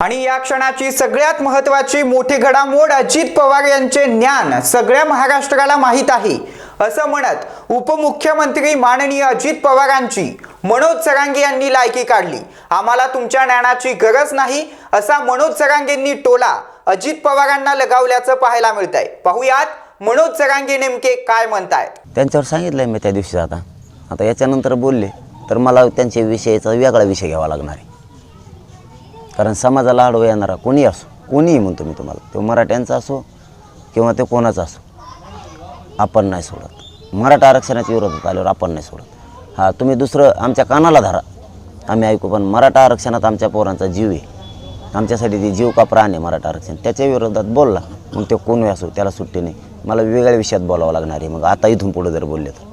आणि या क्षणाची सगळ्यात महत्वाची मोठी घडामोड अजित पवार यांचे ज्ञान सगळ्या महाराष्ट्राला माहीत आहे. असं म्हणत उपमुख्यमंत्री माननीय अजित पवारांची मनोज सरांगे यांनी लायकी काढली. आम्हाला तुमच्या ज्ञानाची गरज नाही असा मनोज सरांगेंनी टोला अजित पवारांना लगावल्याचं पाहायला मिळत आहे पाहुयात मनोज सरांगे नेमके काय म्हणतायत त्यांच्यावर सांगितलंय मी त्या दिवशी आता. आता याच्यानंतर बोलले तर मला त्यांच्या विषयाचा वेगळा विषय घ्यावा लागणार आहे. कारण समाजाला आडवा येणारा कोणी असो कोणीही म्हणतो मी तुम्हाला तो मराठ्यांचा असो किंवा ते कोणाचा असो आपण नाही सोडत. मराठा आरक्षणाच्या विरोधात आल्यावर आपण नाही सोडत. हां तुम्ही दुसरं आमच्या कानाला धरा. आम्ही ऐकू पण मराठा आरक्षणात आमच्या पोरांचा जीव आहे. आमच्यासाठी ती जीव का प्राण आहे मराठा आरक्षण? त्याच्या विरोधात बोलला. मग ते कोणी असो त्याला सुट्टी नाही. मला वेगळ्या विषयात बोलावं लागणार आहे. मग आता इथून पुढे जर बोलले तर.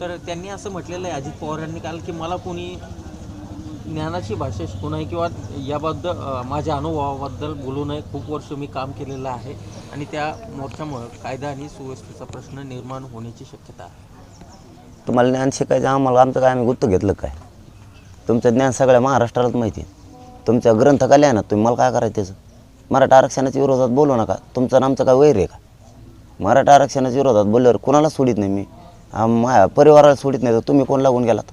तर त्यांनी असं म्हटलेलं आहे अजित पवार यांनी काल की मला कोणी ज्ञानाची भाषा शिकू नये किंवा याबद्दल माझ्या अनुभवाबद्दल बोलू नये. खूप वर्ष मी काम केलेलं आहे आणि त्या मोर्चामुळं कायदा आणि सुव्यवस्थेचा प्रश्न निर्माण होण्याची शक्यता आहे. तुम्हाला ज्ञान शिकायचं आम्हाला आमचं काय आम्ही गुत्त घेतलं काय? तुमचं ज्ञान सगळ्या महाराष्ट्रालाच माहिती आहे. तुमच्या ग्रंथकाले आहे ना तुम्ही मला काय करायचं त्याचं? मराठा आरक्षणाच्या विरोधात बोलू नका. तुमचं आणि आमचं काय वैर आहे का? मराठा आरक्षणाच्या विरोधात बोलल्यावर कुणाला सोडित नाही मी? माझ्या परिवाराला सोडित नाही तर तुम्ही कोण लागून गेलात?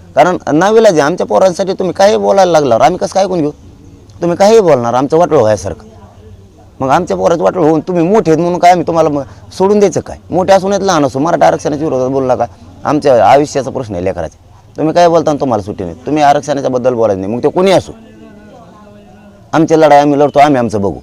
कारण नाविलाज आहे आमच्या पोरांसाठी तुम्ही काही बोलायला लागल्यावर आम्ही कसं काय कोण घेऊ? तुम्ही काहीही बोलणार आमचं वाटळ व्हायसारखं. मग आमच्या पोराचं वाटळ होऊन तुम्ही मोठे आहेत म्हणून काय आम्ही तुम्हाला मग सोडून द्यायचं काय? मोठे असून येत लहान असो मराठा आरक्षणाच्या विरोधात बोलला का आमच्या आयुष्याचा प्रश्न आहे लेकराचा. तुम्ही काय बोलता तुम्हाला सुट्टी नाही. तुम्ही आरक्षणाच्या बद्दल बोलायचं नाही. मग ते कोणी असो? आमची लढाई आम्ही लढतो आम्ही आमचं बघू.